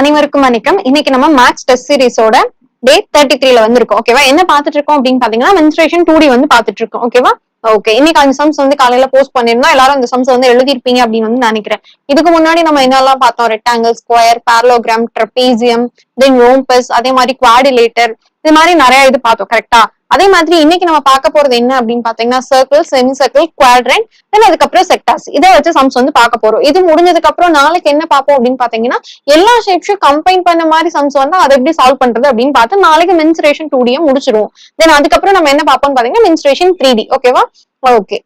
அனைவருக்கும் வணக்கம். இன்னைக்கு நம்ம மேக்ஸ் டெஸ்ட் சீரிஸோட டே தேர்ட்டி த்ரீல வந்திருக்கோம். ஓகேவா என்ன பாத்துட்டு இருக்கோம் அப்படின்னு பாத்தீங்கன்னா மென்ஸ்ட்ரேஷன் டூ டி வந்து பாத்துட்டு இருக்கோம். ஓகேவா ஓகே இன்னைக்கு அந்த சம்ஸ் வந்து காலையில போஸ்ட் பண்ணிருந்தோம் எல்லாரும் அந்த சம்ஸ் வந்து எழுதிருப்பீங்க அப்படின்னு வந்து நினைக்கிறேன். இதுக்கு முன்னாடி நம்ம என்னெல்லாம் பார்த்தோம்? Rectangle square parallelogram trapezium then rhombus அதே மாதிரி குவாடிலேட்டர் இது மாதிரி நிறைய இது பார்த்தோம் கரெக்டா அதே மாதிரி இன்னைக்கு நம்ம பார்க்க போறது என்ன அப்படின்னு பாத்தீங்கன்னா circle semi circle quadrant then அதுக்கப்புறம் செக்டார்ஸ் இதை வச்சு சம்ஸ் வந்து பார்க்க போறோம். இது முடிஞ்சதுக்கு அப்புறம் நாளைக்கு என்ன பார்ப்போம் அப்படின்னு பாத்தீங்கன்னா எல்லா ஷேப்ஸும் கம்பைன் பண்ண மாதிரி சம்ஸ் வந்து அதை எப்படி சால்வ் பண்றது அப்படின்னு பார்த்து நாளைக்கு மென்சுரேஷன் டூ டியும் முடிச்சிருவோம் தென் அதுக்கப்புறம் நம்ம என்ன பார்ப்போம் பாத்தீங்கன்னா மென்சுரேஷன் த்ரீ டி ஓகேவா ஓகே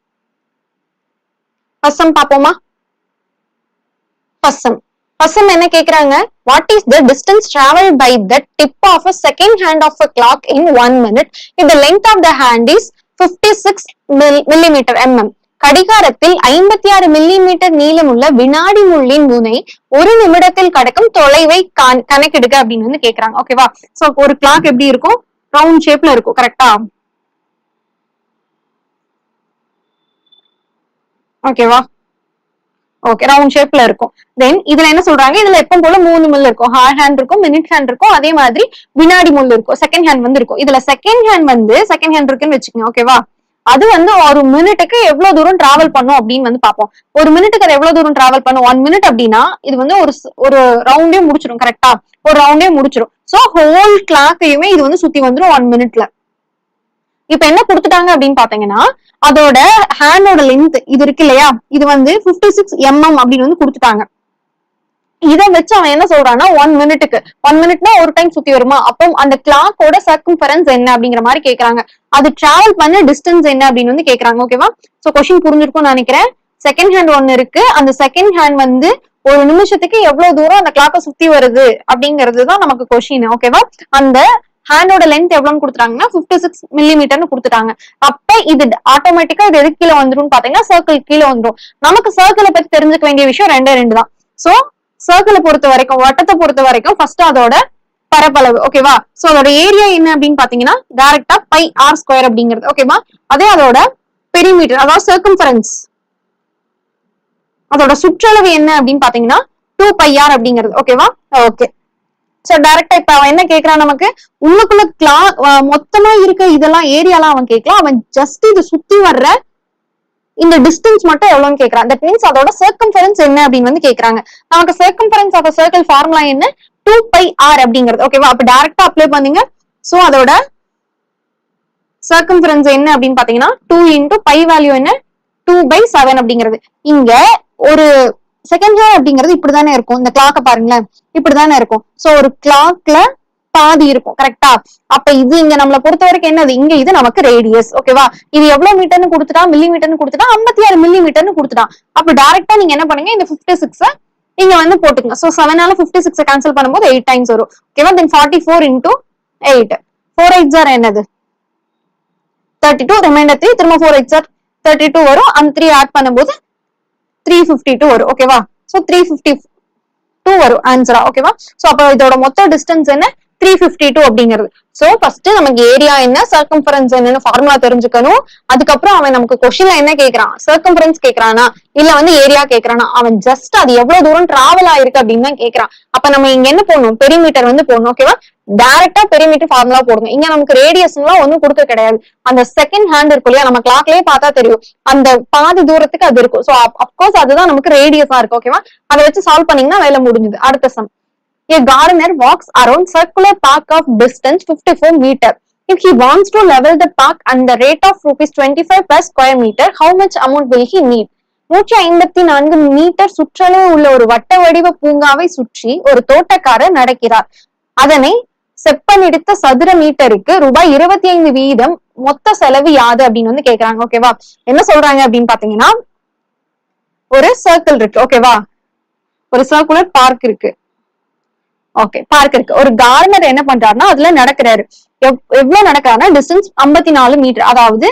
ஃபர்ஸ்ட் சம் பார்ப்போமா? ஃபர்ஸ்ட் சம் ஃபர்ஸ்ட் என்ன கேக்குறாங்க? What is the distance travel by the tip of a second hand of a clock in one minute if the length of the hand is fifty six millimeter mm கடிகாரத்தில் ஐம்பத்தி ஆறு millimetre நீளமுள்ள வினாடி முள்ளின் முனை ஒரு நிமிடத்தில் கடக்கும் தொலைவை கணக்கெடுக்க அப்படின்னு வந்து கேக்குறாங்க. ஓகேவா சோ ஒரு கிளாக் எப்படி இருக்கும்? ரவுண்ட் ஷேப்ல இருக்கும் கரெக்டா ஓகேவா ஓகே ரவுண்ட் ஷேப்ல இருக்கும். தென் இதுல என்ன சொல்றாங்க? இதுல எப்பவும் போல மூணு முள் இருக்கும். ஹார்ட் ஹேண்ட் இருக்கும் மினிட் ஹேண்ட் இருக்கும். அதே மாதிரி வினாடி முள் இருக்கும். செகண்ட் ஹேண்ட் வந்து இருக்கும். இதுல செகண்ட் ஹேண்ட் வந்து செகண்ட் ஹேண்ட் இருக்குன்னு வச்சுக்கோங்க ஓகேவா அது வந்து ஒரு மினிட்டுக்கு எவ்வளவு தூரம் டிராவல் பண்ணும் அப்படின்னு வந்து பார்ப்போம். ஒரு மினிட்டுக்கு அது எவ்வளவு தூரம் டிராவல் பண்ணும்? ஒன் மினிட் அப்படின்னா இது வந்து ஒரு ஒரு ரவுண்டே முடிச்சிடும் கரெக்டா ஒரு ரவுண்டே முடிச்சிடும் சோ ஹோல் கிளாக்கையுமே இது வந்து சுத்தி வந்துடும் ஒன் மினிட்ல இப்ப என்ன கொடுத்துட்டாங்க அப்படின்னு பாத்தீங்கன்னா அதோட ஹேண்டோட லென்த் இது இருக்கு இல்லையா? இது வந்து 56 சிக்ஸ் எம்எம் அப்படின்னு வந்து கொடுத்துட்டாங்க. இதை வச்சு அவன் என்ன சொல்றான்னா ஒன் மினிட்டுக்கு ஒன் மினிட்னா ஒரு டைம் சுத்தி வருமா? அப்போ அந்த கிளாக்கோட சர்க்கம்ஃபரன்ஸ் என்ன அப்படிங்கிற மாதிரி கேக்குறாங்க. அது டிராவல் பண்ண டிஸ்டன்ஸ் என்ன அப்படின்னு வந்து கேக்குறாங்க ஓகேவா சோ கொஸ்டின் புரிஞ்சிருக்கும்னு நினைக்கிறேன். செகண்ட் ஹேண்ட் ஒன்னு இருக்கு. அந்த செகண்ட் ஹேண்ட் வந்து ஒரு நிமிஷத்துக்கு எவ்வளவு தூரம் அந்த கிளாக்க சுத்தி வருது அப்படிங்கிறது தான் நமக்கு கொஸ்டின் ஓகேவா அந்த ஹேண்டோட லென்த் எவ்வளவுன்னு கொடுத்துட்டாங்கன்னா 56 சிக்ஸ் மில்லிமீட்டர்னு கொடுத்துட்டாங்க. அப்ப இது ஆட்டோமேட்டிக்கா இது எதுக்கு கீழே வந்துடும் பாத்தீங்கன்னா சர்க்கிள் கீழே வந்துடும் நமக்கு சர்க்கிளை பத்தி தெரிஞ்சுக்க வேண்டிய விஷயம் ரெண்டே ரெண்டு தான். சோ சர்க்கிளை பொறுத்த வரைக்கும் வட்டத்தை பொறுத்த வரைக்கும் ஃபர்ஸ்ட் அதோட பரப்பளவு ஓகேவா சோ அதோட ஏரியா என்ன அப்படின்னு பாத்தீங்கன்னா டைரக்டா பை ஆர் ஸ்கொயர் அப்படிங்கிறது ஓகேவா அதே அதோட பெரிமீட்டர் அதாவது சர்க்கம்ஃபரன்ஸ் அதோட சுற்றளவு என்ன அப்படின்னு பாத்தீங்கன்னா டூ பை ஆர் அப்படிங்கிறது ஓகேவா ஓகே சோ டைரக்டா இப்ப அவன் என்ன கேக்குறான் நமக்கு? உள்ளுக்குள்ள கிளா மொத்தமா இருக்க இதெல்லாம் ஏரியாலாம் அவன் கேட்கலாம். அவன் ஜஸ்ட் இது சுத்தி வர்ற இந்த டிஸ்டன்ஸ் மட்டும் எவ்வளவுன்னு கேக்குறான் தட் மீன்ஸ் அதோட சர்க்கம்ஃபரன்ஸ் என்ன அப்படின்னு வந்து கேக்குறாங்க நமக்கு சர்க்கம்ஃபரன்ஸ் ஆஃப் சர்க்கிள் ஃபார்முலா என்ன? டூ பை ஆர் அப்படிங்கிறது. ஓகேவா அப்ப டைரக்டா அப்ளை பண்ணீங்க. சோ அதோட சர்க்கம்ஃபரன்ஸ் என்ன அப்படின்னு பாத்தீங்கன்னா டூ இன்டூ பை வேல்யூ என்ன? டூ பை செவன் அப்படிங்கிறது. இங்க ஒரு செகண்ட் ஹேர் அப்படிங்கிறது இப்படிதானே இருக்கும். இந்த கிளாக்க பாருங்களேன். இப்படிதானே இருக்கும். சோ ஒரு கிளாக்ல பாதி இருக்கும். கரெக்டா அப்ப இது இங்க நம்மளை பொறுத்த வரைக்கும் என்னது? இங்க இது நமக்கு ரேடியஸ் ஓகேவா இது எவ்வளவு மீட்டர்னு கொடுத்துட்டா? மில்லி மீட்டர்னு கொடுத்துட்டா? ஐம்பத்தி ஆறு மில்லி மீட்டர்னு கொடுத்துட்டான் அப்ப டைரக்டா நீங்க என்ன பண்ணுங்க? இந்த பிப்டி சிக்ஸ் நீங்க வந்து போட்டுங்க சோ செவனால பிப்டி சிக்ஸ் கேன்சல் பண்ணும்போது எயிட் டைம்ஸ் வரும். ஓகேவா then forty four into eight four eight jar என்னது? தேர்ட்டி டூ ரிமைண்டர் த்ரீ திரும்ப ஃபோர் எயிட் ஜார் தேர்ட்டி டூ வரும். அந்த த்ரீ ஆட் பண்ணும்போது த்ரீ ஃபிஃப்டி டூ வரும் ஓகேவா சோ த்ரீ ஃபிஃப்டி டூ வரும் ஆன்சரா ஓகேவா சோ அப்ப இதோட மொத்த டிஸ்டன்ஸ் என்ன? த்ரீ ஃபிஃப்டி டூ அப்படிங்கிறது. சோ ஃபர்ஸ்ட் நமக்கு ஏரியா என்ன? சர்க்கம்ஃபரன்ஸ் என்னன்னு ஃபார்முலா தெரிஞ்சுக்கணும். அதுக்கப்புறம் அவன் நமக்கு கொஸ்டின்ல என்ன கேக்குறான்? சர்க்கம்ஃபரன்ஸ் கேக்குறானா? இல்ல வந்து ஏரியா கேக்குறானா? அவன் ஜஸ்ட் அது எவ்வளவு தூரம் டிராவல் ஆயிருக்கு அப்படின்னு தான் கேக்குறான். அப்ப நம்ம இங்க என்ன போடணும்? பெரிமீட்டர் வந்து போடணும் ஓகேவா டைரக்டா பெரிமீட்டர் ஃபார்முலா போடுங்க. இங்க நமக்கு ரேடியஸ் எல்லாம் ஒண்ணும் கொடுக்க கிடையாது. அந்த செகண்ட் ஹேண்ட் இருக்கும் இல்லையா? நம்ம கிளாக்லயே பார்த்தா தெரியும். அந்த பாதி தூரத்துக்கு அது இருக்கும். சோ அப்கோர்ஸ் அதுதான் நமக்கு ரேடியஸா இருக்கு ஓகேவா அதை வச்சு சால்வ் பண்ணீங்கன்னா வேலை முடிஞ்சது. அடுத்த sum A gardener walks around circular park of distance 54 meter. If he wants to level the park and the rate of rupees 25 per square meter, how much amount will he need? நூற்றி ஐம்பத்தி நான்கு metre சுற்றளவு உள்ள ஒரு வட்ட வடிவ பூங்காவை சுற்றி ஒரு தோட்டக்காரர் நடக்கிறார். அதனை செப்பனிடுத்த சதுர மீட்டருக்கு ரூபாய் இருபத்தி ஐந்து வீதம் மொத்த செலவு யாது அப்படின்னு வந்து கேக்குறாங்க. ஓகேவா என்ன சொல்றாங்க அப்படின்னு பாத்தீங்கன்னா ஒரு சர்க்கிள் இருக்கு. ஓகேவா ஒரு சர்க்குலர் பார்க் இருக்கு. ஓகே பார்க் இருக்கு. ஒரு கார்னர் என்ன பண்றாருன்னா அதுல நடக்கிறாரு. எவ்வளவு நடக்கிறாருன்னா டிஸ்டன்ஸ் 54 நாலு மீட்டர் அதாவது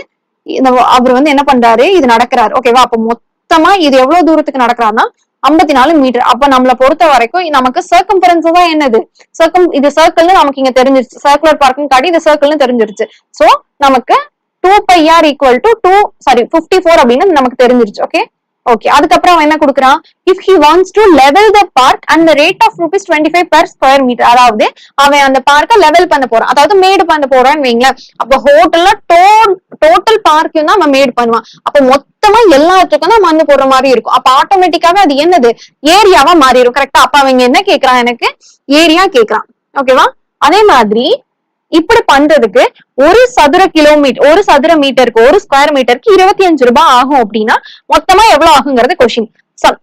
அவர் வந்து என்ன பண்றாரு? இது நடக்கிறாரு. ஓகேவா அப்ப மொத்தமா இது எவ்வளவு தூரத்துக்கு நடக்கிறாருன்னா 54 நாலு மீட்டர் அப்ப நம்மளை பொறுத்த வரைக்கும் நமக்கு சர்க்கம்பரன்ஸ் தான் என்னது? சர்க்கம் இது சர்க்கிள்னு நமக்கு இங்க தெரிஞ்சிருச்சு. சர்க்குலர் பார்க்கும் காட்டி இது சர்க்கிள்னு தெரிஞ்சிருச்சு. சோ நமக்கு two pi R equal to two sorry fifty four அப்படின்னு நமக்கு தெரிஞ்சிருச்சு ஓகே ஓகே அதுக்கப்புறம் அவன் என்ன கொடுக்குறான்? If he wants to level the park and rate of rupees twenty five per square meter அதாவது அவன் அந்த பார்க்க லெவல் பண்ண போறான். அதாவது மேடு பண்ண போறான்னு வைங்களேன். அப்ப ஹோட்டல்ல டோட்டல் பார்க்கையும் தான் அவன் மேடு பண்ணுவான். அப்ப மொத்தமா எல்லாத்துக்கும் தான் மண்ணு போடுற மாதிரி இருக்கும். அப்ப ஆட்டோமேட்டிக்காவே அது என்னது? ஏரியாவா மாறிடும். கரெக்டா அப்ப அவங்க என்ன கேக்குறான் எனக்கு? ஏரியா கேக்குறான். ஓகேவா அதே மாதிரி இப்படி பண்றதுக்கு ஒரு சதுர கிலோமீட்டர் ஒரு சதுர மீட்டருக்கு ஒரு ஸ்கொயர் மீட்டருக்கு இருபத்தி அஞ்சு ரூபாய் ஆகும் அப்படின்னா மொத்தமா எவ்வளவு ஆகுங்கிறது கொஸ்டின்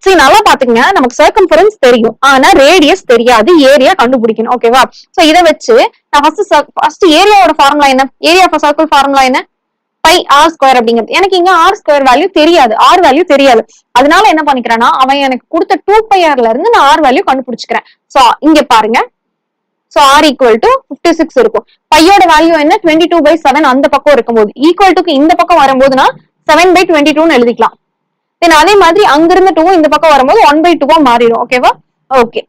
சரி நல்லா பாத்துங்க நமக்கு சர்க்கம்ஃபரன்ஸ் தெரியும். ஆனா ரேடியஸ் தெரியாது. ஏரியா கண்டுபிடிக்கணும். ஓகேவா சோ இதை வச்சு நான் ஃபர்ஸ்ட் ஃபர்ஸ்ட் ஏரியாவோட ஃபார்முலா என்ன? ஏரியா ஃபார் சர்க்கிள் ஃபார்முலா என்ன? பை ஆர் ஸ்கொயர் அப்படிங்கிறது. எனக்கு இங்க ஆர் ஸ்கொயர் வேல்யூ தெரியாது. ஆர் வேல்யூ தெரியாது. அதனால என்ன பண்ணிக்கிறேன்னா அவன் எனக்கு கொடுத்த டூ பை ஆர்ல இருந்து நான் ஆர் வேல்யூ கண்டுபிடிச்சிக்கிறேன். சோ இங்க பாருங்க. So R equal to fifty six இருக்கும் பையோட வேல்யூ என்ன? டுவெண்ட்டி டூ பை செவன் அந்த பக்கம் இருக்கும்போது. ஈக்குவல் டுக்கு இந்த பக்கம் வரும்போதுனா செவன் பை டுவெண்ட்டி டூன்னு எழுதிக்கலாம். தென் அதே மாதிரி அங்கிருந்து டூ இந்த பக்கம் வரும்போது ஒன் பை டூவா மாறிடும். ஓகேவா ஓகே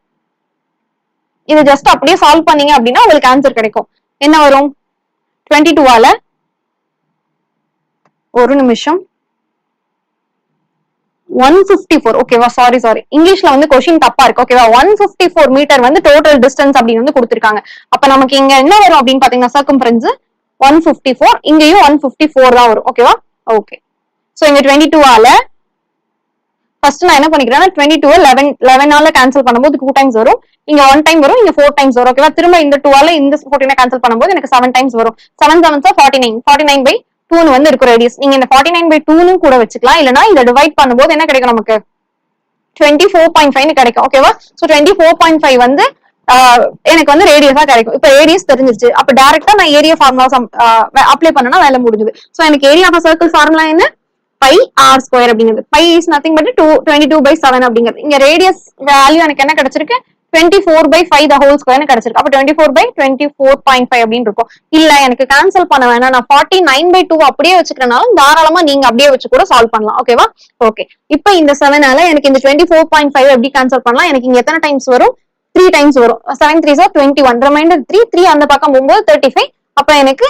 இது ஜஸ்ட் அப்படியே சால்வ் பண்ணீங்க அப்படின்னா உங்களுக்கு ஆன்சர் கிடைக்கும். என்ன வரும்? டுவெண்ட்டி டூவால ஒரு நிமிஷம். ஒன் பிப்டி ஃபோர் ஓகேவா சாரி சாரி இங்கிலீஷ்ல வந்து கொஸ்டின் தப்பா இருக்கு. ஓகேவா ஒன் பிப்டி ஃபோர் மீட்டர் வந்து டோட்டல் டிஸ்டன்ஸ் அப்படின்னு வந்து கொடுத்துருக்காங்க. அப்ப நமக்கு இங்க என்ன வரும் அப்படின்னு பாத்தீங்கன்னா சர்க்கம்ஃபரன்ஸ் ஒன் பிப்டி ஃபோர் இங்கேயும் ஒன் பிப்டி ஃபோர் தான் வரும். ஓகேவா ஓகே சோ இங்க டுவெண்ட்டி டூவால ஃபர்ஸ்ட் நான் என்ன பண்ணிக்கிறேன்னா டுவெண்ட்டி டூ லெவன் லெவனால கேன்சல் பண்ணும்போது டூ டைம்ஸ் வரும். இங்க ஒன் டைம் வரும் இங்க ஃபோர் டைம்ஸ் வரும். ஓகேவா திரும்ப இந்த டூவால இந்த ஃபோர்டீனை கேன்சல் பண்ணும்போது எனக்கு செவன் டைம்ஸ் வரும். Seven seven sir forty nine forty nine pi டூன்னு வந்து இருக்கும் ரேடியஸ் நீங்க இந்த ஃபார்ட்டி நைன் பை டூன்னு கூட வச்சுக்கலாம். இல்லைனா இதை டிவைட் பண்ணும்போது என்ன கிடைக்கும் நமக்கு? டுவெண்ட்டி ஃபோர் பாயிண்ட் ஃபைவ் கிடைக்கும். ஓகேவா so twenty four point five வந்து எனக்கு வந்து ரேடியஸா கிடைக்கும். இப்போ ஏரியஸ் தெரிஞ்சிருச்சு. அப்ப டேரக்டா நான் ஏரியா ஃபார்முலா அப்ளை பண்ணனா வேலை முடிஞ்சது. ஸோ எனக்கு ஏரியா ஆஃப் சர்க்கிள் ஃபார்முலா என்ன? பை ஆர் ஸ்கொயர் அப்படிங்கிறது pi is nothing but two twenty two by seven அப்படிங்கிறது இங்க ரேடியஸ் வேல்யூ எனக்கு என்ன கிடைச்சிருக்கு? Twenty four by five the whole square கிடைச்சிருக்கு. அப்ப twenty four by twenty four point five அப்படின்னு இருக்கும். இல்ல எனக்கு கேன்சல் பண்ண வேணாம். நான் ஃபார்ட்டி நைன் பை டூ அப்படியே வச்சுக்கிறனாலும் தாராளமா நீங்க அப்படியே வச்சு கூட சால்வ் பண்ணலாம். ஓகேவா ஓகே இப்போ இந்த செவனால எனக்கு இந்த டுவெண்ட்டி ஃபோர் பாயிண்ட் ஃபைவ் எப்படி கேன்சல் பண்ணலாம்? எனக்கு இங்க எத்தனை டைம்ஸ் வரும்? த்ரீ டைம்ஸ் வரும். Seven three sir twenty one remainder three three அந்த பக்கம் போகும்போது தேர்ட்டி ஃபைவ் அப்ப எனக்கு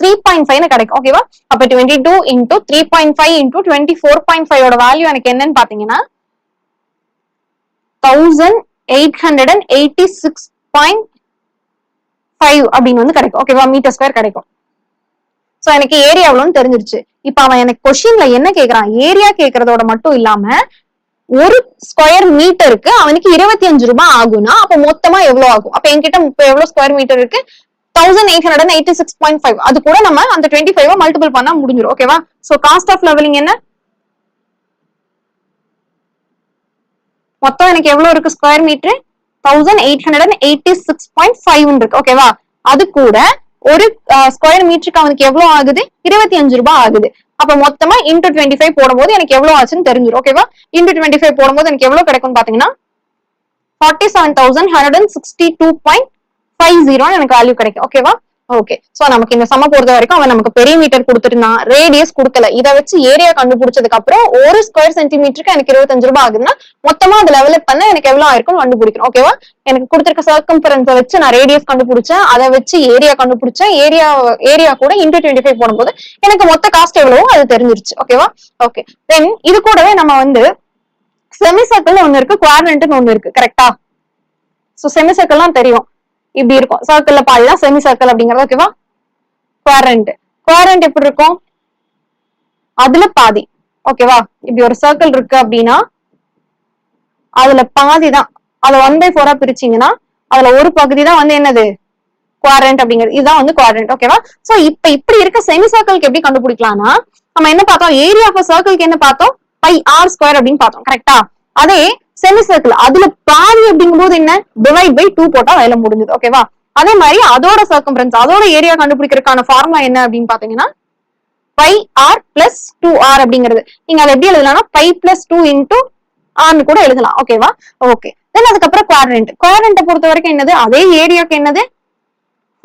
த்ரீ பாயிண்ட் ஃபைவ் கிடைக்கும். ஓகேவா அப்ப twenty two into three point five into twenty four point five value எனக்கு என்னன்னு பாத்தீங்கன்னா thousand eight hundred and eighty six point five அப்படின்னு வந்து கிடைக்கும். ஓகேவா மீட்டர் ஸ்கொயர் கிடைக்கும். சோ எனக்கு ஏரியா எவ்வளோன்னு தெரிஞ்சிருச்சு. இப்ப அவன் எனக்கு கொஸ்டின்ல என்ன கேக்குறான்? ஏரியா கேக்குறதோட மட்டும் இல்லாம ஒரு ஸ்கொயர் மீட்டருக்கு அவனுக்கு இருபத்தி அஞ்சு ரூபாய் ஆகும்னா அப்ப மொத்தமா எவ்வளவு ஆகும்? அப்ப என்கிட்ட இப்ப எவ்வளவு ஸ்கொயர் மீட்டர் இருக்கு? Thousand eight hundred eighty six point five அது கூட நம்ம அந்த டுவெண்ட்டி ஃபைவ் மல்டிபிள் பண்ணா முடிஞ்சிடும் ஓகேவா சோ காஸ்ட் ஆஃப் லெவலிங் என்ன? மொத்தம் எனக்கு எவ்வளவு இருக்கு square metre thousand eight hundred and eighty six point five இருக்கு ஓகேவா அது கூட ஒரு ஸ்கொயர் மீட்டருக்கு அவனுக்கு எவ்வளவு ஆகுது? இருபத்தி அஞ்சு ரூபாய் ஆகுது. அப்ப மொத்தமா இன்டூ டுவெண்ட்டி ஃபைவ் போடும்போது எனக்கு எவ்வளவு ஆச்சுன்னு தெரிஞ்சிடும் ஓகேவா இன்டூ டுவெண்ட்டி ஃபைவ் போடும்போது எனக்கு எவ்வளவு கிடைக்கும் பாத்தீங்கன்னா forty seven thousand hundred and sixty two point five ஜீரோன்னு எனக்கு வேல்யூ கிடைக்கும். ஓகேவா ஓகே சோ நமக்கு இந்த சம பொறுத்த வரைக்கும் அவன் நமக்கு பெரிய மீட்டர் கொடுத்துருந்தான் ரேடியஸ் கொடுக்கல. இதை வச்சு ஏரியா கண்டுபிடிச்சதுக்கு அப்புறம் ஒரு ஸ்கொயர் சென்டிமீட்டருக்கு எனக்கு இருபத்தஞ்சு ரூபாய் ஆகுதுன்னா மொத்தமா அதை லெவலப் பண்ண எனக்கு எவ்வளவு ஆயிருக்கும் கண்டுபிடிக்கணும் ஓகேவா எனக்கு கொடுத்திருக்க சர்க்கம்பரன்ஸை வச்சு நான் ரேடியஸ் கண்டுபிடிச்சேன். அதை வச்சு ஏரியா கண்டுபிடிச்சேன். ஏரியா ஏரியா கூட இன்டூ டுவெண்ட்டி ஃபைவ் போடும்போது எனக்கு மொத்த காஸ்ட் எவ்வளவோ அது தெரிஞ்சிருச்சு. ஓகேவா ஓகே தென் இது கூடவே நம்ம வந்து செமி சர்க்கிள் ஒண்ணு இருக்கு குவாட்ரண்ட்னு ஒன்னு இருக்கு. கரெக்டா சோ செமி சர்க்கிள்லாம் தெரியும். இப்படி இருக்கும். சர்க்கிள்ல பாதிதான் செமி சர்க்கிள் அப்படிங்கறது ஓகேவா குவாரண்ட் குவாரண்ட் எப்படி இருக்கும்? அதுல பாதி. ஓகேவா இப்படி ஒரு சர்க்கிள் இருக்கு அப்படின்னா அதுல பாதி தான் அதை ஒன் பை ஃபோரா பிரிச்சீங்கன்னா அதுல ஒரு பகுதி தான் வந்து என்னது? குவாரண்ட் அப்படிங்கிறது. இதுதான் வந்து குவாரண்ட் ஓகேவா சோ இப்ப இப்படி இருக்க செமி சர்க்கிள்க்கு எப்படி கண்டுபிடிக்கலாம்னா நம்ம என்ன பார்த்தோம்? ஏரியா ஆஃப் சர்க்கிள்க்கு என்ன பார்த்தோம்? பை ஆர் ஸ்கொயர் அப்படின்னு பார்த்தோம். கரெக்டா அதே செமி சர்க்கிள் அதுல பாதி அப்படிங்கும் போது என்ன? டிவைட் பை டூ போட்டா வேலை முடிஞ்சது. ஓகேவா அதே மாதிரி அதோட சர்க்கம்பரன்ஸ் அதோட ஏரியா கண்டுபிடிக்கிறதுக்கான ஃபார்முலா என்ன அப்படின்னு பாத்தீங்கன்னா pi R plus two R அப்படிங்கிறது. நீங்க அதை எப்படி எழுதலாம்னா பை பிளஸ் டூ இன்டூ ஆர்னு கூட எழுதலாம். ஓகேவா ஓகே தென் அதுக்கப்புறம் குவாரண்ட் குவாரண்ட்டை பொறுத்த வரைக்கும் என்னது? அதே ஏரியாவுக்கு என்னது?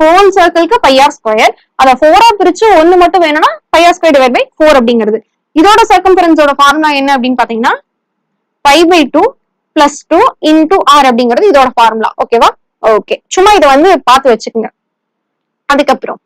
ஹோல் சர்க்கிள்க்கு பையார் ஸ்கொயர் அதை ஃபோரா பிரிச்சு ஒன்னு மட்டும் வேணும்னா pi r square divide by four அப்படிங்கிறது. இதோட சர்க்கம்பரன்ஸோட ஃபார்முலா என்ன அப்படின்னு பாத்தீங்கன்னா pi by two plus two into r அப்படிங்கிறது இதோட ஃபார்முலா ஓகேவா ஓகே சும்மா இதை வந்து பார்த்து வச்சுக்கோங்க. அதுக்கப்புறம்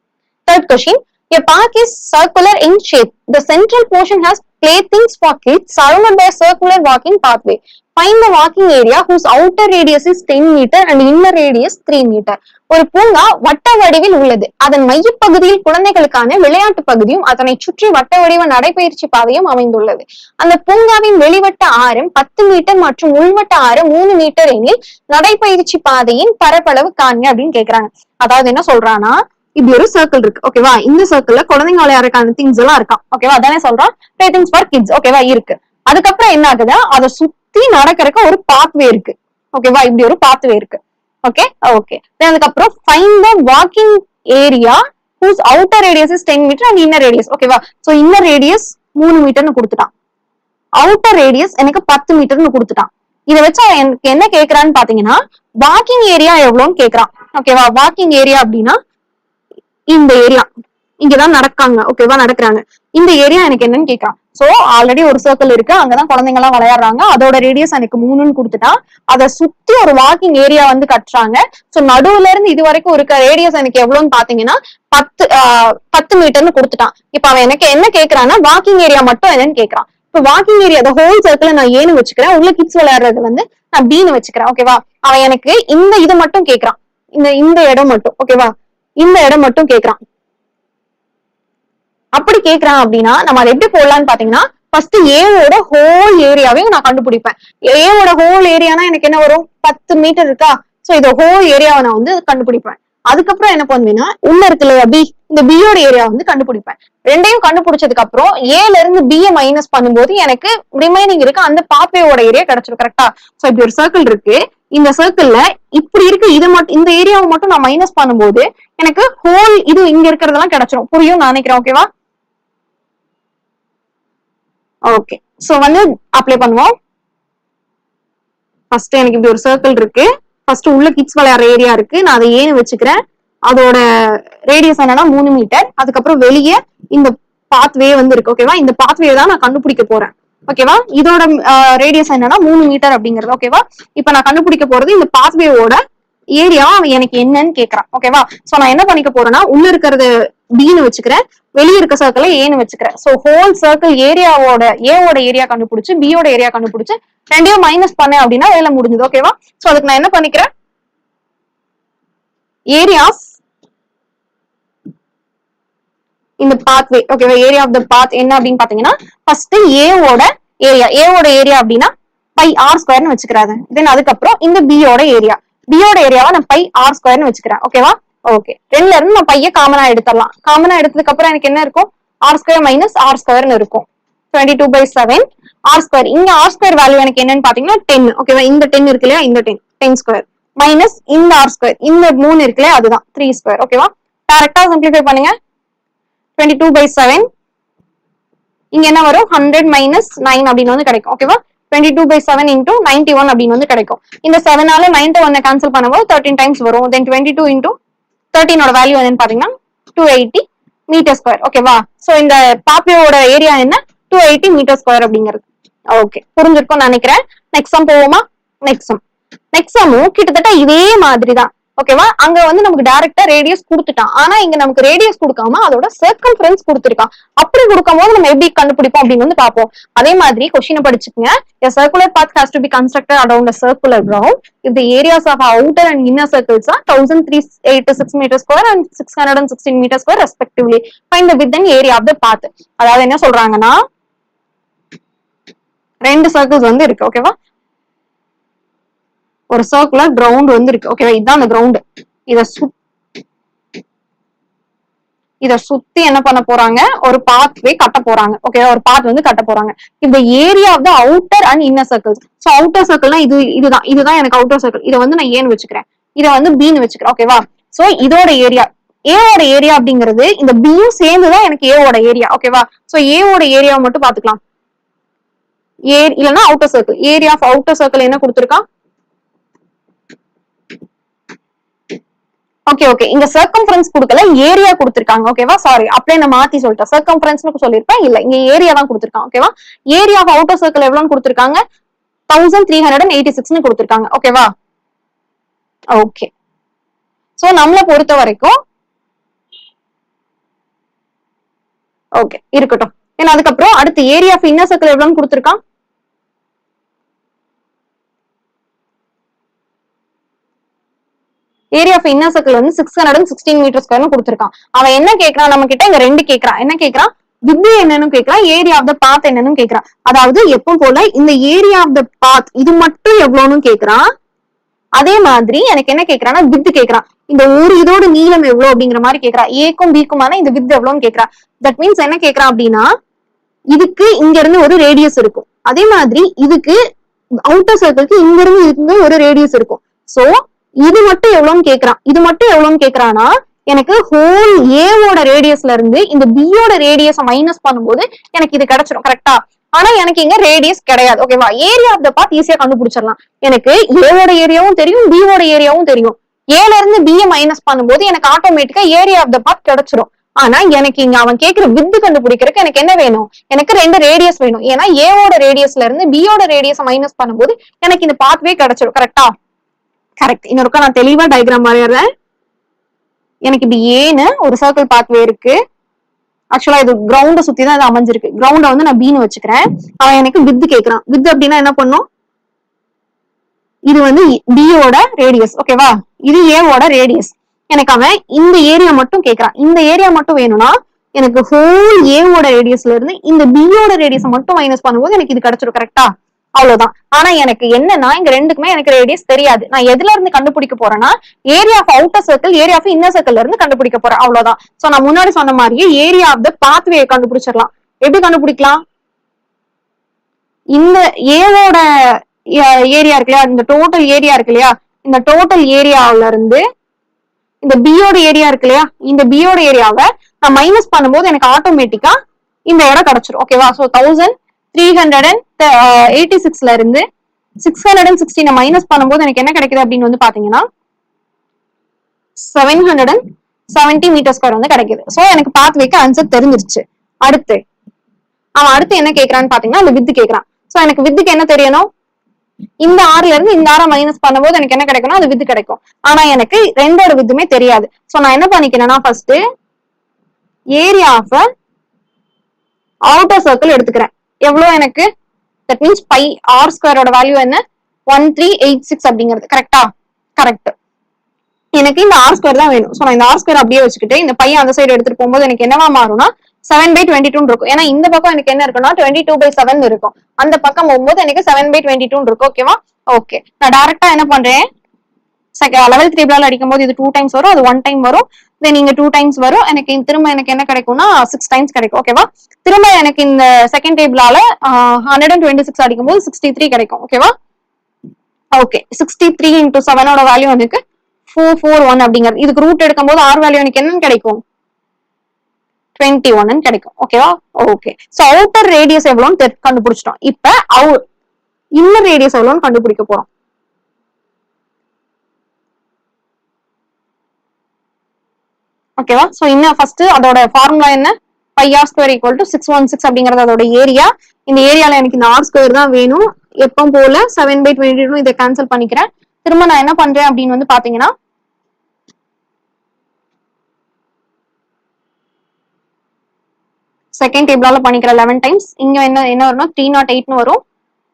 third question A park is circular in shape. The central portion has playthings for kids surrounded by a circular walking pathway. Find the walking area whose outer radius is 10 meter and inner radius 3 meter. ஒரு பூங்கா வட்ட வடிவில் உள்ளது அதன் மையப்பகுதியில் குழந்தைகளுக்கான விளையாட்டு பகுதியும் அதனை சுற்றி வட்ட வடிவ நடைபயிற்சி பாதையும் அமைந்துள்ளது அந்த பூங்காவின் வெளிவட்ட ஆரம் பத்து மீட்டர் மற்றும் உள்வட்ட ஆரம் மூணு மீட்டர் எனில் நடைபயிற்சி பாதையின் பரப்பளவு காண்க அப்படின்னு கேக்குறாங்க அதாவது என்ன சொல்றான்னா இப்படி ஒரு சர்க்கிள் இருக்கு. ஓகேவா இந்த சர்க்கிள்ல குழந்தைங்க விளையாடுறதுக்கான திங்ஸ் எல்லாம் இருக்கான் ஓகேவா அதானே சொல்றான் ப்ளே திங்ஸ் ஃபார் கிட்ஸ் ஓகேவா இருக்கு. அதுக்கப்புறம் என்ன ஆகுது அதை சுத்தி நடக்கிறதுக்கு ஒரு பாத்வே இருக்கு. ஓகேவா இப்படி ஒரு பாத்வே இருக்கு. ஓகே ஓகே அதுக்கப்புறம் find the walking area whose outer radius is ten metre and inner radius ஓகேவா சோ இன்னர் ரேடியஸ் மூணு மீட்டர்னு கொடுத்துட்டான். அவுட்டர் ரேடியஸ் எனக்கு பத்து மீட்டர்னு கொடுத்துட்டான். இதை வச்சு எனக்கு என்ன கேக்குறான்னு பாத்தீங்கன்னா வாக்கிங் ஏரியா எவ்வளோன்னு கேக்குறான். ஓகேவா வாக்கிங் ஏரியா அப்படின்னா இந்த ஏரியா இங்கதான் நடக்காங்க. ஓகேவா நடக்கிறாங்க. இந்த ஏரியா எனக்கு என்னன்னு கேக்குறான் சோ ஆல்ரெடி ஒரு சர்க்கிள் இருக்கு. அங்கதான் குழந்தைங்க எல்லாம் விளையாடுறாங்க. அதோட ரேடியஸ் எனக்கு மூணுன்னு கொடுத்துட்டான் அதை சுத்தி ஒரு வாக்கிங் ஏரியா வந்து கட்டுறாங்க. சோ நடுவுல இருந்து இது வரைக்கும் இருக்க ரேடியஸ் எனக்கு எவ்வளவுன்னு பாத்தீங்கன்னா பத்து ஆஹ், பத்து மீட்டர்னு கொடுத்துட்டான் இப்ப அவன் எனக்கு என்ன கேக்குறான்னா வாக்கிங் ஏரியா மட்டும் என்னன்னு கேக்குறான். இப்ப வாக்கிங் ஏரியா அந்த ஹோல் சர்க்கிள் நான் ஏன்னு வச்சுக்கிறேன். உள்ள கிட்ஸ் விளையாடுறது வந்து நான் பீன்னு வச்சுக்கிறேன். ஓகேவா அவன் எனக்கு இந்த இது மட்டும் கேக்குறான். இந்த இந்த இடம் மட்டும். ஓகேவா இந்த இடம் மட்டும் கேக்குறான். அப்படி கேக்குறான் அப்படின்னா நம்ம அதை எப்படி போடலாம்னு பாத்தீங்கன்னா ஃபர்ஸ்ட் ஏவோட ஹோல் ஏரியாவையும் நான் கண்டுபிடிப்பேன். ஏவோட ஹோல் ஏரியானா எனக்கு என்ன வரும்? பத்து மீட்டர் இருக்கா? சோ இந்த ஹோல் ஏரியாவை நான் வந்து கண்டுபிடிப்பேன். அதுக்கப்புறம் என்ன பண்ணுவேன்னா உள்ள இருக்கு இல்லையா பி இந்த பியோட ஏரியா வந்து கண்டுபிடிப்பேன். ரெண்டையும் கண்டுபிடிச்சதுக்கு அப்புறம் ஏல இருந்து பிய மைனஸ் பண்ணும்போது எனக்கு ரிமைனிங் இருக்கு. அந்த பாப்பையோட ஏரியா கிடைச்சிடும் கரெக்டா சோ இப்படி ஒரு சர்க்கிள் இருக்கு. இந்த சர்க்கிள்ல இப்படி இருக்கு இது மட்டும் இந்த ஏரியாவை மட்டும் நான் மைனஸ் பண்ணும்போது எனக்கு ஹோல் இது இங்க இருக்கிறதெல்லாம் கிடைச்சிடும் புரியும்? நான் நினைக்கிறேன். ஓகேவா ஓகே சோ வந்து அப்ளை பண்ணுவோம். ஃபர்ஸ்ட் எனக்கு இப்படி ஒரு சர்க்கிள் இருக்கு. ஃபர்ஸ்ட் உள்ள கிட்ஸ் விளையாடுற ஏரியா இருக்கு. நான் அதை ஏன்னு வச்சுக்கிறேன். அதோட ரேடியஸ் என்னன்னா மூணு மீட்டர் அதுக்கப்புறம் வெளியே இந்த பாத்வே வந்து இருக்கு. ஓகேவா இந்த பாத்வே தான் நான் கண்டுபிடிக்க போறேன். ஓகேவா இதோட ரேடியஸ் என்னன்னா மூணு மீட்டர் அப்படிங்கிறது. ஓகேவா இப்ப நான் கண்டுபிடிக்க போறது இந்த பாத்வேவோட ஏரியா எனக்கு என்னன்னு கேக்குறான். ஓகேவா சோ நான் என்ன பண்ணிக்க போறேன்னா உள்ள இருக்கிறது பின்னு வச்சுக்கிறேன். வெளிய இருக்க சர்க்கிள ஏன்னு வச்சுக்கிறேன். சோ ஹோல் சர்க்கிள் ஏரியாவோட ஏவோட ஏரியா கண்டுபிடிச்சு பியோட ஏரியா கண்டுபிடிச்சு ரெண்டையும் மைனஸ் பண்ணேன் அப்படின்னா வேலை முடிஞ்சது. ஓகேவா சோ அதுக்கு நான் என்ன பண்ணிக்கிறேன்? ஏரியாஸ் இந்த பாத்வே ஓகேவா ஏரியா ஆஃப் த பாத் என்ன அப்படின்னு பாத்தீங்கன்னா ஃபர்ஸ்ட் ஏவோட ஏரியா ஏவோட ஏரியா அப்படின்னா பை ஆர் ஸ்கொயர்னு வச்சுக்கிறாரு தென் அதுக்கப்புறம் இந்த பியோட ஏரியா பியோட ஏரியாவை நான் பை ஆர் ஸ்கொயர்னு வச்சுக்கிறேன். ஓகேவா ஓகே ரெண்டுல இருந்து நான் பைய காமனா எடுத்துடலாம். காமனா எடுத்ததுக்கு அப்புறம் எனக்கு என்ன இருக்கும்? ஆர் ஸ்கொயர் மைனஸ் ஆர் ஸ்கொயர்னு இருக்கும். Twenty two by seven r square இங்க ஆர் ஸ்கொயர் வேல்யூ எனக்கு என்னன்னு பாத்தீங்கன்னா டென் ஓகேவா இந்த டென் இருக்கு இல்லையா? இந்த டென் டென் ஸ்கொயர் மைனஸ் இந்த ஆர் ஸ்கொயர் இந்த மூணு இருக்குல்லையா அதுதான். த்ரீ ஸ்கொயர் ஓகேவா டேரக்டா சிம்பிளிஃபை பண்ணுங்க. டுவெண்ட்டி டூ பை செவன் இங்க என்ன வரும்? ஹண்ட்ரட் மைனஸ் நைன் அப்படின்னு வந்து கிடைக்கும். ஓகேவா twenty two by seven into ninety one அப்படின்னு வந்து கிடைக்கும். இந்த செவனால நைன்டி ஒன்னை கேன்சல் பண்ணும்போது தேர்ட்டின் டைம்ஸ் வரும். தென் டுவெண்ட்டி டூ இன்டூ தேர்ட்டினோட வேல்யூ என்னன்னு பாத்தீங்கன்னா டூ எயிட்டி மீட்டர் ஸ்கொயர் ஓகேவா சோ இந்த பாப்பியோட ஏரியா என்ன? டூ எயிட்டி மீட்டர் ஸ்கொயர் அப்படிங்கிறது. ஓகே புரிஞ்சிருக்கும் நினைக்கிறேன். நெக்ஸ்ட் சம் போவோமா? நெக்ஸ்ட் சம் நெக்ஸ்ட் சம் கிட்டத்தட்ட இதே மாதிரி தான் ஓகேவா? அங்க வந்து நமக்கு டைரக்டா ரேடியஸ் கொடுத்துட்டான். ஆனா இங்க நமக்கு ரேடியஸ் கொடுக்காம அதோட சர்க்கிள் ஃப்ரெண்ட்ஸ் கொடுத்துருக்கான். அப்படி கொடுக்கும் போது நம்ம எப்படி கண்டுபிடிப்போம் அப்படின்னு வந்து பார்ப்போம். அதே மாதிரி கொஸ்டினை படிச்சுக்கங்க. A circular path has to be constructor around circular ground if areas of outer and inner circles are thousand three eight six metre square and six hundred and sixteen metre square respectively fine with and area of the path அதாவது என்ன சொல்றாங்கன்னா ரெண்டு circles வந்து இருக்கு ஓகேவா ஒரு circular ground வந்து இருக்கு ஓகேவா இதுதான் அந்த கிரவுண்ட் இத சுத் இத சுத்தி என்ன பண்ண போறாங்க? ஒரு பாத்வே கட்ட போறாங்க. ஓகேவா ஒரு பாத் வந்து கட்ட போறாங்க. இந்த area of the outer and inner circles so outer சர்க்கிள்னா இது இதுதான். இதுதான் எனக்கு அவுட்டர் சர்க்கிள் இதை வந்து நான் ஏன்னு வச்சுக்கிறேன். இதை வந்து பின்னு வச்சுக்கிறேன். ஓகேவா சோ இதோட ஏரியா ஏவோட ஏரியா அப்படிங்கிறது இந்த பியும் சேர்ந்துதான் எனக்கு ஏவோட ஏரியா ஓகேவா சோ ஏவோட ஏரியாவை மட்டும் பாத்துக்கலாம் ஏ இல்லைன்னா outer circle area of outer circle என்ன கொடுத்துருக்கான்? ஓகே ஓகே இங்க சர்க்கம்ஃபரன்ஸ் கொடுக்கல ஏரியா கொடுத்திருக்காங்க. ஓகேவா சாரி அப்படியே நான் மாத்தி சொல்லிட்டேன். சர்க்கம்ஃபரன்ஸ்னு சொல்லியிருப்பேன். இல்ல இங்க ஏரியா தான் கொடுத்திருக்காங்க ஓகேவா ஏரியா ஆஃப் அவுட்டர் சர்க்கிள் எவ்வளவுன்னு கொடுத்திருக்காங்க? Thousand three hundred and eighty சிக்ஸ்னு கொடுத்திருக்காங்க ஓகேவா ஓகே சோ நம்மளை பொறுத்த வரைக்கும் ஓகே இருக்கட்டும். ஏன்னா அதுக்கப்புறம் அடுத்து ஏரியா ஆஃப் இன்னர் சர்க்கிள் எவ்வளவுன்னு கொடுத்துருக்கான்? ஏரியா ஆஃப் இன்னர் சர்க்கிள் வந்து six hundred and sixteen metre ஸ்கொயர்னு கொடுத்துருக்கான். அவன் என்ன கேட்கறான் நம்ம கிட்ட இங்க ரெண்டு கேட்கறான் என்ன கேட்கறான் வித் என்னன்னு கேட்கறான் ஏரியா ஆஃப் த பாத் என்னன்னு கேட்கறான் அதாவது எப்பவும் போல இந்த ஏரியா ஆஃப் த பாத் இது மட்டும் எவ்வளவுன்னு கேட்கறான் அதே மாதிரி எனக்கு என்ன கேட்கறான்னா வித் கேட்கறான் இந்த ஒரு இதோட நீளம் எவ்வளவு அப்படிங்கிற மாதிரி கேட்கறான் ஏக்கும் பிக்குமான இந்த வித் எவ்வளவுன்னு கேட்கறான் தட் மீன்ஸ் என்ன கேட்கறான் அப்படின்னா இதுக்கு இங்க இருந்து ஒரு ரேடியஸ் இருக்கும். அதே மாதிரி இதுக்கு அவுட்டர் சர்க்கிள்க்கு இங்க இருந்து இங்க ஒரு ரேடியஸ் இருக்கும். சோ இது மட்டும் எவ்வளவுன்னு கேக்குறான். இது மட்டும் எவ்வளவுன்னு கேக்குறான்னா எனக்கு ஹோல் ஏவோட ரேடியஸ்ல இருந்து இந்த பியோட ரேடியஸ மைனஸ் பண்ணும்போது எனக்கு இது கிடைச்சிரும் கரெக்டா ஆனா எனக்கு இங்க ரேடியஸ் கிடையாது. ஓகேவா ஏரியா ஆஃப் த பாத் ஈஸியா கண்டுபிடிச்சிடலாம். எனக்கு ஏவோட ஏரியாவும் தெரியும் பியோட ஏரியாவும் தெரியும். ஏல இருந்து பிய மைனஸ் பண்ணும்போது எனக்கு ஆட்டோமேட்டிக்கா ஏரியா ஆஃப் த பாத் கிடைச்சிரும். ஆனா எனக்கு இங்க அவன் கேக்குற வித்து கண்டுபிடிக்கிறதுக்கு எனக்கு என்ன வேணும்? எனக்கு ரெண்டு ரேடியஸ் வேணும். ஏன்னா ஏவோட ரேடியஸ்ல இருந்து பியோட ரேடியஸ் மைனஸ் பண்ணும்போது எனக்கு இந்த பாத்வே கிடைச்சிடும் கரெக்டா கரெக்ட் இன்னொருக்கா நான் தெளிவா டயக்ராம் வரையறேன். எனக்கு இப்படி ஏன்னு ஒரு சர்க்கிள் பாத்வே இருக்கு. ஆக்சுவலா இது கிரவுண்ட சுத்தி தான் இது அமைஞ்சிருக்கு. கிரவுண்ட வந்து நான் பீனு வச்சுக்கிறேன். அவன் எனக்கு வித்து கேக்குறான். வித்து அப்படின்னா என்ன பண்ணும்? இது வந்து பியோட ரேடியஸ் ஓகேவா இது ஏவோட ரேடியஸ் எனக்கு அவன் இந்த ஏரியா மட்டும் கேக்குறான். இந்த ஏரியா மட்டும் வேணும்னா எனக்கு ஹோல் ஏவோட ரேடியஸ்ல இருந்து இந்த பியோட ரேடியஸ் மட்டும் மைனஸ் பண்ணும்போது எனக்கு இது கிடைச்சிடும் கரெக்டா அவ்வளவுதான். ஆனா எனக்கு என்னன்னா இங்க ரெண்டுக்குமே எனக்கு ரேடியஸ் தெரியாது. நான் எதுல இருந்து கண்டுபிடிக்க போறேன்னா area of outer circle area of inner சர்க்கிள்ல இருந்து கண்டுபிடிக்க போறேன். அவ்வளவுதான். சோ நான் முன்னாடி சொன்ன மாதிரியே ஏரியா ஆஃப் த பாத்வே கண்டுபிடிச்சிடலாம். எப்படி கண்டுபிடிக்கலாம்? இந்த ஏவோட ஏரியா இருக்கு இல்லையா? இந்த டோட்டல் ஏரியா இருக்கு இல்லையா? இந்த டோட்டல் ஏரியாவில இருந்து இந்த பியோட ஏரியா இருக்கு இல்லையா? இந்த பியோட ஏரியாவை நான் மைனஸ் பண்ணும்போது எனக்கு ஆட்டோமேட்டிக்கா இந்த இடம் கிடைச்சிரும். ஓகேவா so thousand three hundred and eighty சிக்ஸ்ல இருந்து சிக்ஸ் ஹண்ட்ரட் அண்ட் சிக்ஸ்டீனை மைனஸ் பண்ணும்போது எனக்கு என்ன கிடைக்குது அப்படின்னு வந்து பாத்தீங்கன்னா seven hundred and seventy metre square வந்து கிடைக்குது. ஸோ எனக்கு பாத்வேக்கு வைக்க ஆன்சர் தெரிஞ்சிருச்சு. அடுத்து அவன் அடுத்து என்ன கேக்குறான்னு பாத்தீங்கன்னா அந்த வித்து கேட்கறான் ஸோ எனக்கு வித்துக்கு என்ன தெரியணும்? இந்த ஆறுல இருந்து இந்த ஆறை மைனஸ் பண்ணும்போது எனக்கு என்ன கிடைக்கும்னா அது வித்து கிடைக்கும். ஆனா எனக்கு ரெண்டோட வித்துமே தெரியாது. சோ நான் என்ன பண்ணிக்கிறேன்னா first area of outer circle எடுத்துக்கிறேன். எவ்வளோ எனக்கு? தட் மீன்ஸ் பை ஆர் ஸ்கொயரோட வேல்யூ என்ன? ஒன் த்ரீ எயிட் சிக்ஸ் அப்படிங்கிறது. கரெக்டா கரெக்ட் எனக்கு இந்த ஆர் ஸ்கொயர் தான் வேணும். ஸோ நான் இந்த ஆர் ஸ்கொயர் அப்படியே வச்சுக்கிட்டு இந்த பையன் அந்த சைடு எடுத்துட்டு போகும்போது எனக்கு என்னவா மாறும்னா செவன் பை டுவெண்ட்டி டூ இருக்கும். ஏன்னா இந்த பக்கம் எனக்கு என்ன இருக்குன்னா டுவெண்ட்டி டூ பை செவன் இருக்கும். அந்த பக்கம் போகும்போது எனக்கு செவன் பை டுவெண்ட்டி டூ இருக்கும் ஓகேவா ஓகே நான் டேரக்டா என்ன பண்றேன்? லெவல் த்ரீ பிளால் அடிக்கும் போது இது டூ டைம்ஸ் வரும். அது ஒன் டைம் வரும். தென் இங்க டூ டைம்ஸ் வரும். எனக்கு திரும்ப எனக்கு என்ன கிடைக்கும்னா சிக்ஸ் டைம்ஸ் கிடைக்கும். ஓகேவா திரும்ப எனக்கு இந்த செகண்ட் டேபிளால ஹண்ட்ரட் அண்ட் டுவெண்ட்டி சிக்ஸ் அடிக்கும் போது சிக்ஸ்டி த்ரீ கிடைக்கும் ஓகேவா ஓகே சிக்ஸ்டி த்ரீ இன்டூ செவனோட வேல்யூ வந்து ஃபோர் ஃபோர் ஒன் அப்படிங்கிறது. இதுக்கு ரூட் எடுக்கும் போது ஆர் வேல்யூ எனக்கு என்னன்னு கிடைக்கும்? டுவெண்ட்டி ஒன்னு கிடைக்கும். ஓகேவா ஓகே சோ அவுட்டர் ரேடியஸ் எவ்வளோன்னு கண்டுபிடிச்சிட்டோம். இப்ப அவு இன்னர் ரேடியஸ் எவ்வளோன்னு கண்டுபிடிக்க போறோம். ஓகேவா சோ இன்னும் ஃபர்ஸ்ட் அதோட ஃபார்முலா என்ன? Five r square equal to six one six அப்படிங்கறது அதோட ஏரியா இந்த ஏரியால எனக்கு இந்த ஆர் ஸ்கொயர் தான் வேணும். எப்பவும் போல செவன் பை டுவெண்ட்டி டூ இதை கேன்சல் பண்ணிக்கிறேன். திரும்ப நான் என்ன பண்றேன் அப்படின்னு வந்து பாத்தீங்கன்னா செகண்ட் டேபிளால பண்ணிக்கிற லெவன் டைம்ஸ் இங்க என்ன என்ன வரும்னா த்ரீ நாட் எயிட்னு வரும்.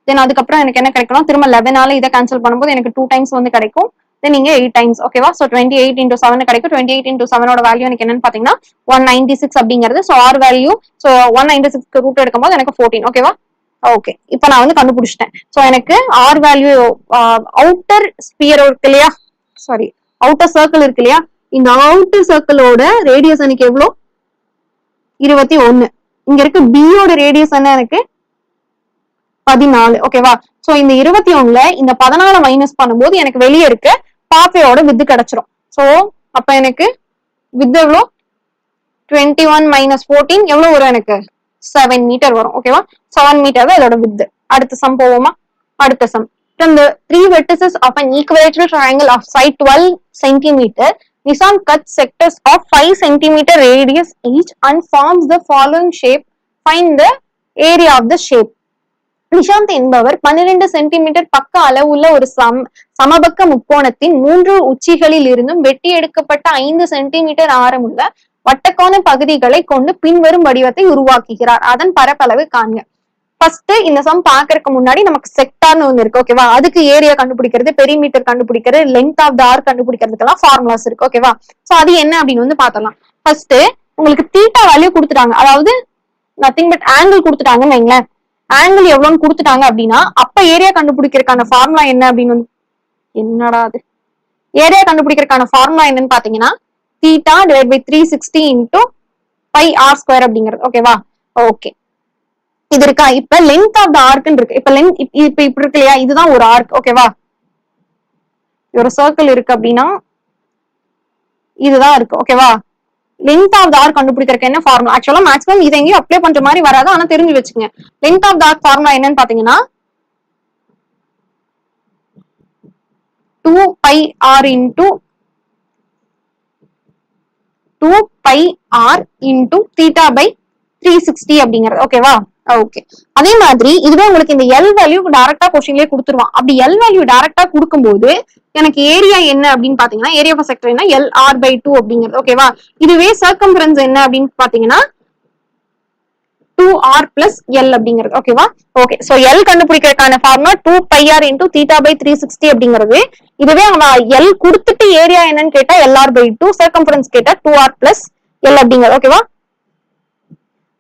தென் அதுக்கப்புறம் எனக்கு என்ன கிடைக்கும் திரும்ப லெவனால இதை கேன்சல் பண்ணும்போது எனக்கு டூ டைம்ஸ் வந்து கிடைக்கும். தென் இங்க எயிட் டைம்ஸ் ஓகேவா so twenty eight into seven கிடைக்கும். டுவெண்ட்டி எயிட் இன்டூ செவனோட வேல்யூ எனக்கு என்னன்னு பாத்தீங்கன்னா ஒன் நைன்டி சிக்ஸ் அப்படிங்கிறது. So r value so one ninety six root எடுக்கும்போது எனக்கு ஃபோர்டீன் ஓகேவா ஓகே இப்போ நான் வந்து கண்டுபிடிச்சிட்டேன். ஸோ எனக்கு ஆர் வேல்யூ அவுட்டர் ஸ்பியர் இருக்கு இல்லையா? சாரி அவுட்டர் சர்க்கிள் இருக்கு இல்லையா? இந்த அவுட்டர் சர்க்கிளோட ரேடியஸ் எனக்கு எவ்வளோ? இருபத்தி ஒன்னு இங்க இருக்கு பியோட ரேடியஸ் என்ன எனக்கு? பதினாலு ஓகேவா சோ இந்த இருபத்தி ஒண்ணுல இந்த பதினாலு மைனஸ் பண்ணும்போது எனக்கு வெளியே இருக்கு. பாப்பையோட வித்து கிடைச்சிரும் சோ அப்ப எனக்கு வித் எவ்வளோ டுவெண்ட்டி ஒன் மைனஸ் ஃபோர்டீன் எவ்வளவு வரும் எனக்கு செவன் மீட்டர் வரும் ஓகேவா செவன் மீட்டர் தான் இதோட வித்து அடுத்த சம் போவோமா அடுத்த sum from the three vertices of an equilateral triangle of side 12 centimeter Nissan cuts sectors of 5 centimeter radius each and forms the following shape find the area of the shape Nishant என்பவர் பன்னிரண்டு centimetre பக்க அளவுள்ள ஒரு some சமபக்க முக்கோணத்தின் மூன்று உச்சிகளில் இருந்தும் வெட்டி எடுக்கப்பட்ட ஐந்து சென்டிமீட்டர் ஆரமுள்ள வட்டக்கோண பகுதிகளை கொண்டு பின்வரும் வடிவத்தை உருவாக்குகிறார். அதன் பரப்பளவு காண்க. ஃபர்ஸ்ட் இந்த சம் பாக்குறதுக்கு முன்னாடி நமக்கு செக்டார்னு ஒன்று இருக்கு ஓகேவா அதுக்கு ஏரியா கண்டுபிடிக்கிறது பெரிமீட்டர் கண்டுபிடிக்கிறது லென்த் ஆஃப் த ஆர் கண்டுபிடிக்கிறதுக்கெல்லாம் ஃபார்முலாஸ் இருக்கு ஓகேவா சோ அது என்ன அப்படின்னு வந்து பார்த்தலாம் ஃபர்ஸ்ட் உங்களுக்கு தீட்டா வேல்யூ கொடுத்துட்டாங்க. அதாவது நத்திங் பட் ஆங்கிள் கொடுத்துட்டாங்கன்னு வைங்களேன். ஆங்கிள் எவ்வளவுன்னு கொடுத்துட்டாங்க அப்படின்னா அப்ப ஏரியா கண்டுபிடிக்கிறதுக்கான ஃபார்முலா என்ன அப்படின்னு வந்து என்னடா அது? ஏரியா கண்டுபிடிக்கிறதுக்கான ஃபார்முலா என்னன்னு பாத்தீங்கன்னா theta divide by three sixty into pi r square அப்படிங்கிறது. ஓகேவா ஓகே இது இருக்கா? இப்ப லென்த் ஆஃப் த ஆர்க்னு இருக்கு. இப்ப லென்த் இப்ப இப்படி இருக்கு இல்லையா? இதுதான் ஒரு ஆர்க் ஓகேவா ஒரு சர்க்கிள் இருக்கு அப்படின்னா இதுதான் இருக்கு. ஓகேவா லென்த் ஆஃப் தார் ஆர்க் கண்டுபிடிக்கிறதுக்கு என்ன ஃபார்முலா ஆக்சுவலா மேக்ஸிமம் இதை எங்கேயும் அப்ளை பண்ற மாதிரி வராது. ஆனா தெரிஞ்சு வச்சுக்கோங்க. லென்த் ஆஃப் தார் ஃபார்முலா என்னன்னு பாத்தீங்கன்னா two pi r into two pi r into theta by three sixty அப்படிங்கிறது. ஓகேவா ஓகே அதே மாதிரி இதுவே உங்களுக்கு இந்த எல் வேல்யூ டைரக்டா கொஸ்டின்லயே கொடுத்துருவான். அப்படி எல் வேல்யூ டைரக்டா கொடுக்கும்போது எனக்கு ஏரியா என்ன அப்படின்னு பாத்தீங்கன்னா ஏரியா ஆஃப் செக்டர் என்ன? எல் ஆர் பை டூ அப்படிங்கிறது. ஓகேவா இதுவே சர்க்கம்பரன்ஸ் என்ன அப்படின்னு பாத்தீங்கன்னா டூ ஆர் பிளஸ் எல் அப்படிங்கிறது. ஓகேவா okay so L கண்டுபிடிக்கிறதுக்கான formula two pi R into theta by three sixty அப்படிங்கிறது. இதுவே அவன் எல் கொடுத்துட்டு ஏரியா என்னன்னு கேட்டா L R by two circumference கேட்டா டூ ஆர் பிளஸ் எல் அப்படிங்கிறது. ஓகேவா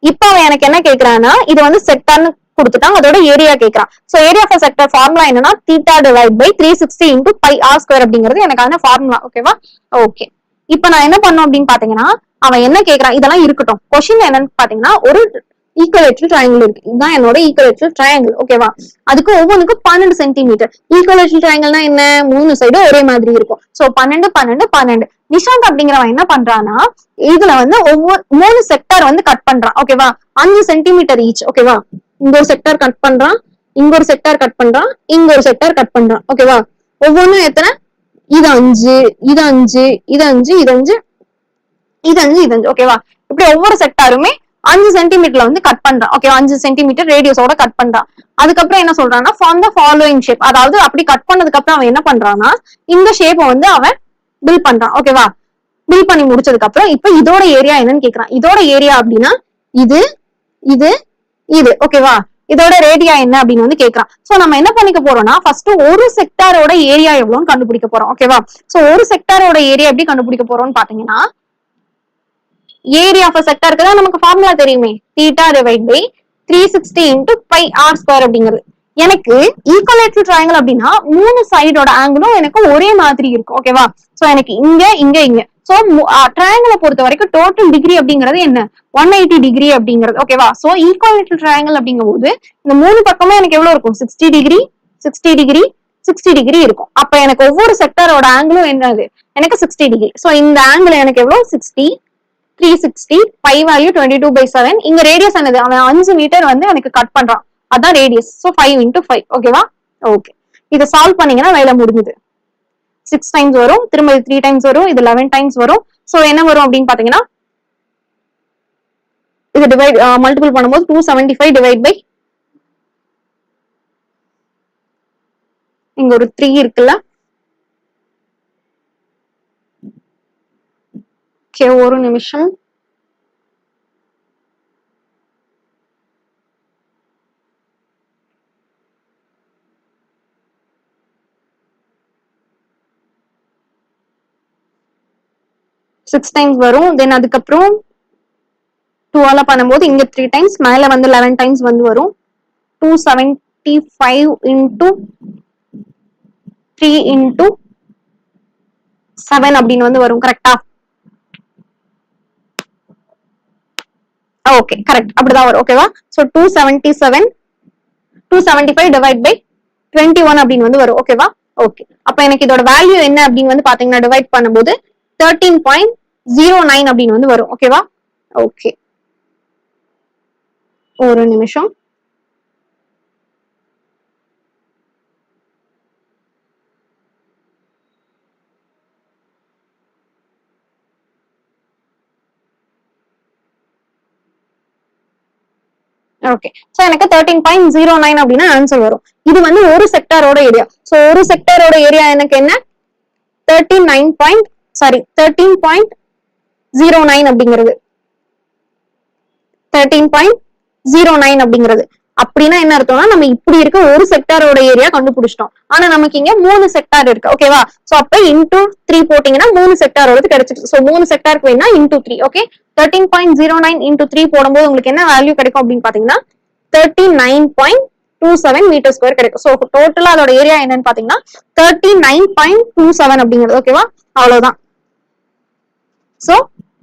இப்ப அவன் எனக்கு என்ன கேக்குறான்னா இது வந்து செக்டார்னு கொடுத்துட்டான். அதோட ஏரியா கேக்குறான். So area of sector formula என்னன்னா theta divide by three sixty into pi r square அப்படிங்கிறது எனக்கான ஃபார்முலா ஓகேவா ஓகே இப்ப நான் என்ன பண்ணும் அப்படின்னு பாத்தீங்கன்னா அவன் என்ன கேக்குறான்? இதெல்லாம் இருக்கட்டும். கொஸ்டின் என்னன்னு பாத்தீங்கன்னா ஒரு ஈக்குவலேட்டர் ட்ரையாங்கிள் இருக்கு. இதுதான் என்னோட ஈக்குவலேட்டர் ட்ரையாங்கிள் ஓகேவா அதுக்கு ஒவ்வொன்றுக்கும் பன்னெண்டு சென்டிமீட்டர் ஈக்குவலேட்டர் ட்ரையாங்கிள்னா என்ன? மூணு சைடும் ஒரே மாதிரி இருக்கும். சோ பன்னெண்டு பன்னெண்டு பன்னெண்டு. நிஷாந்த் அப்படிங்கிறவன் என்ன பண்றான்னா இதுல வந்து ஒவ்வொரு மூணு செக்டார் வந்து கட் பண்றான். ஓகேவா அஞ்சு சென்டிமீட்டர் ஈச் ஓகேவா இங்க ஒரு செக்டார் கட் பண்றான். இங்க ஒரு செக்டார் கட் பண்றான். இங்க ஒரு செக்டார் கட் பண்றான். ஓகேவா ஒவ்வொன்றும் எத்தனை? இது அஞ்சு இது அஞ்சு இது அஞ்சு இது அஞ்சு இது அஞ்சு இது அஞ்சு. ஓகேவா இப்படி ஒவ்வொரு செக்டாருமே அஞ்சு சென்டிமீட்டர்ல வந்து கட் பண்றான் ஓகே அஞ்சு சென்டிமீட்டர் ரேடியஸோட கட் பண்றான் அதுக்கப்புறம் என்ன சொல்றான்னா ஃபார்ம் த ஃபாலோயிங் ஷேப் அதாவது அப்படி கட் பண்ணதுக்கு அப்புறம் அவன் என்ன பண்றான்னா இந்த ஷேப்பை வந்து அவன் பில் பண்றான். ஓகேவா பில் பண்ணி முடிச்சதுக்கு அப்புறம் இப்ப இதோட ஏரியா என்னன்னு கேக்குறான். இதோட ஏரியா அப்படின்னா இது இது இது. ஓகேவா இதோட ரேடியா என்ன அப்படின்னு வந்து கேக்குறான். சோ நம்ம என்ன பண்ணிக்க போறோம்னா ஃபர்ஸ்ட் ஒரு செக்டாரோட ஏரியா எவ்வளவுன்னு கண்டுபிடிக்க போறோம். ஓகேவா சோ ஒரு செக்டாரோட ஏரியா எப்படி கண்டுபிடிக்க போறோம்னு பாத்தீங்கன்னா ஏரியா ஆஃப் செக்டர் தான் நமக்கு ஃபார்முலா தெரியுமே. Theta divide by three sixty into pi r square அப்படிங்கிறது. எனக்கு ஈக்குவலேட்டர் ட்ரையாங்கிள் அப்படின்னா மூணு சைடோட ஆங்கிளும் எனக்கு ஒரே மாதிரி இருக்கும். ஓகேவா சோ எனக்கு இங்க இங்க இங்க. சோ ட்ரையாங்கிளை பொறுத்த வரைக்கும் டோட்டல் டிகிரி அப்படிங்கிறது என்ன? ஒன் எயிட்டி டிகிரி அப்படிங்கிறது. ஓகேவா சோ ஈக்குவலேட்டர் ட்ரையாங்கிள் அப்படிங்கும் போது இந்த மூணு பக்கமும் எனக்கு எவ்வளவு இருக்கும்? Sixty degree sixty degree sixty degree இருக்கும். அப்ப எனக்கு ஒவ்வொரு செக்டரோட ஆங்கிளும் என்னது? எனக்கு சிக்ஸ்டி டிகிரி சோ இந்த ஆங்கிள் எனக்கு எவ்வளவு? Sixty three sixty pi value twenty two by seven இங்க ரேடியஸ் என்னது? அவன் அஞ்சு மீட்டர் வந்து எனக்கு கட் பண்றான். அதான் radius so five into five ஓகேவா ஓகே இதை சால்வ் பண்ணீங்கன்னா வேலை முடிஞ்சுது. சிக்ஸ் டைம்ஸ் வரும். திரும்ப இது த்ரீ டைம்ஸ் வரும். இது லெவன் டைம்ஸ் வரும். ஸோ என்ன வரும் அப்படின்னு பாத்தீங்கன்னா இது டிவைட் மல்டிபிள் பண்ணும்போது two seventy five divide by இங்க ஒரு த்ரீ இருக்குல்ல? ஓகே ஒரு நிமிஷம். சிக்ஸ் டைம்ஸ் வரும் தென் அதுக்கப்புறம் டூவால பண்ணும்போது இங்க த்ரீ டைம்ஸ் மேல வந்து லெவன் டைம்ஸ் வந்து வரும். Two seventy five into three into seven அப்படின்னு வந்து வரும் கரெக்டா ஓகே கரெக்ட் அப்படிதான் வரும் ஓகேவா so two seventy seven two seventy five divide by twenty one அப்படின்னு வந்து வரும் ஓகேவா ஓகே அப்ப எனக்கு இதோட வேல்யூ என்ன அப்படின்னு வந்து பாத்தீங்கன்னா டிவைட் பண்ணும்போது தேர்ட்டீன் பாயிண்ட் ஜீரோ நைன் அப்படின்னு வந்து வரும் ஓகேவா ஓகே ஒரு நிமிஷம். ஓகே சோ எனக்கு தேர்ட்டின் பாயிண்ட் ஜீரோ நைன் அப்படின்னா ஆன்சர் வரும். இது வந்து ஒரு செக்டாரோட ஏரியா சோ ஒரு செக்டாரோட ஏரியா எனக்கு என்ன? Thirteen nine point sorry thirteen point zero nine அப்படிங்கிறது. தேர்ட்டீன் பாயிண்ட் ஜீரோ நைன் அப்படிங்கிறது. அப்படின்னா என்ன அர்த்தம்னா நம்ம இப்படி இருக்க ஒரு செக்டாரோட ஏரியா கண்டுபிடிச்சிட்டோம். ஆனா நமக்கு இங்க மூணு செக்டார் இருக்கு ஓகேவா சோ அப்ப இன்டூ த்ரீ போட்டீங்கன்னா மூணு செக்டாரோட கிடைச்சிருக்கு சோ மூணு செக்டாருக்கு வேணா into three okay thirteen point zero nine into three போடும்போது உங்களுக்கு என்ன வேல்யூ கிடைக்கும் அப்படின்னு பாத்தீங்கன்னா thirty nine point two seven metre square கிடைக்கும். ஸோ டோட்டலா அதோட ஏரியா என்னன்னு பாத்தீங்கன்னா thirty nine point two seven அப்படிங்கிறது ஓகேவா அவ்வளவுதான். சோ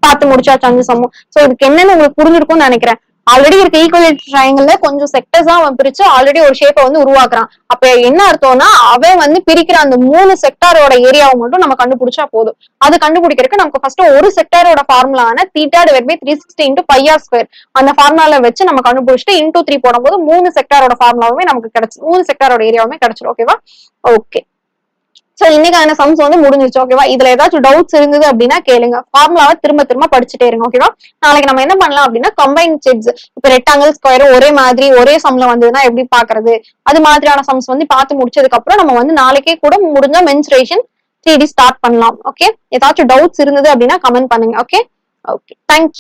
பார்த்து முடிச்சாச்சு அஞ்சு சமம். சோ இதுக்கு என்னன்னு உங்களுக்கு புரிஞ்சிருக்கும்னு நினைக்கிறேன். ஆல்ரெடி இருக்க ஈக்குவல் ட்ரையாங்கிள் கொஞ்சம் செக்டர்ஸா அவன் பிரிச்சு ஆல்ரெடி ஒரு ஷேப்பை வந்து உருவாக்குறான். அப்ப என்ன அர்த்தம்னா அவன் வந்து பிரிக்கிற அந்த மூணு செக்டாரோட ஏரியாவை மட்டும் நம்ம கண்டுபிடிச்சா போதும். அது கண்டுபிடிக்கிறதுக்கு நமக்கு ஃபர்ஸ்ட் ஒரு செக்டாரோட ஃபார்முலான theta divide by three sixty into five r square அந்த ஃபார்முலால வச்சு நம்ம கண்டுபிடிச்சிட்டு இன்டூ த்ரீ போடும்போது மூணு செக்டாரோட ஃபார்முலாவுமே நமக்கு கிடைச்சு மூணு செக்டாரோட ஏரியாவுமே கிடைச்சிடும் ஓகேவா ஓகே சோ இன்னைக்கான சம்ஸ் வந்து முடிஞ்சிச்சு ஓகேவா இதுல ஏதாச்சும் டவுட்ஸ் இருந்தது அப்படின்னா கேளுங்க. ஃபார்முலாவை திரும்ப திரும்ப படிச்சுட்டே இருங்க ஓகேவா நாளைக்கு நம்ம என்ன பண்ணலாம் அப்படின்னா கம்பைன் செட்ஸ் இப்ப ரெக்டாங்கிள் ஸ்கொயர் ஒரே மாதிரி ஒரே சம்ல வந்ததுன்னா எப்படி பாக்குறது அது மாதிரியான சம்ஸ் வந்து பார்த்து முடிச்சதுக்கு அப்புறம் நம்ம வந்து நாளைக்கே கூட முடிஞ்ச மென்சுரேஷன் த்ரீ ஸ்டார்ட் பண்ணலாம் ஓகே ஏதாச்சும் டவுட்ஸ் இருந்தது அப்படின்னா கமெண்ட் பண்ணுங்க ஓகே ஓகே தேங்க்யூ